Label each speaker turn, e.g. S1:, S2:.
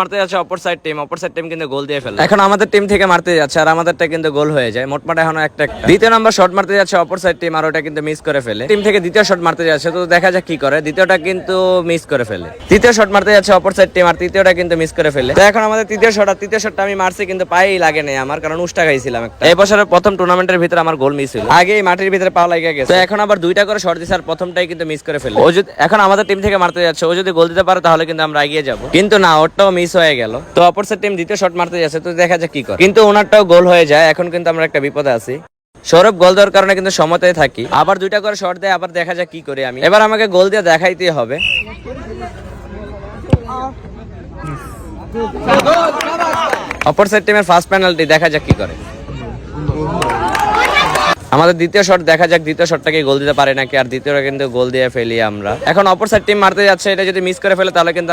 S1: মারতে যাচ্ছে অপর সাইড টিম অপর সাইড টিম কিন্তু গোল দিয়ে ফেলে এখন আমাদের টিম থেকে মারতে যাচ্ছে আর আমাদেরটা কিন্তু গোল হয়ে যায়। মোটমাট এখনও একটা। দ্বিতীয় নাম্বার শট মারতে যাচ্ছে অপর সাইড টিম আর ওটা কিন্তু মিস করে ফেলে। টিম থেকে দ্বিতীয় শট মারতে যাচ্ছে, তো দেখা যাক কি করে। দ্বিতীয়টা কিন্তু মিস করে ফেলে। তৃতীয় শট মারতে যাচ্ছে অপর সাইড টিম আর তৃতীয়টা কিন্তু মিস করে ফেলে। তো এখন আমাদের তৃতীয় শট আর তৃতীয় শটটা আমি মারছি কিন্তু পায়েই লাগে নাই আমার, কারণ উষ্টা খাইছিলাম একটা। এই বছরের প্রথম টুর্নামেন্টের ভিতরে আমার গোল মিস হলো। আগেই মাটির ভিতরে পা লাগে গেছে। তো এখন আবার দুইটা করে শট দিছে আর প্রথমটাই কিন্তু মিস করে ফেলে ও যদি এখন আমাদের টিম থেকে মারতে যাচ্ছে, ও যদি গোল দিতে পারে তাহলে কিন্তু আমরা এগিয়ে যাব। কিন্তু না, ওরটাও মিস হয়ে গেল। তো অপর সাইড টিম দ্বিতীয় শট মারতে যাচ্ছে, তো দেখা যাক কি করে। কিন্তু ওনারটাও গোল হয়ে যায়, এখন কিন্তু আমরা একটা বিপদে আছি। সৌরভ গোল দেওয়ার কারণে কিন্তু সমতায় থাকি। আবার দুইটা করে শট দেয়, আবার দেখা যাক কি করি আমি। এবার আমাকে গোল দিয়ে দেখাইতেই হবে। অপর সাইড টিমের ফার্স্ট পেনাল্টি দেখা যাক কি করে। আমাদের দ্বিতীয় শট দেখা যাক দ্বিতীয় শটটাকে গোল দিতে পারে নাকি, আর দ্বিতীয়টা কিন্তু গোল দিয়ে ফেলি আমরা। এখন অপর সাইড টিম মারতে যাচ্ছে, এটা যদি মিস করে ফেলে, তাহলে কিন্তু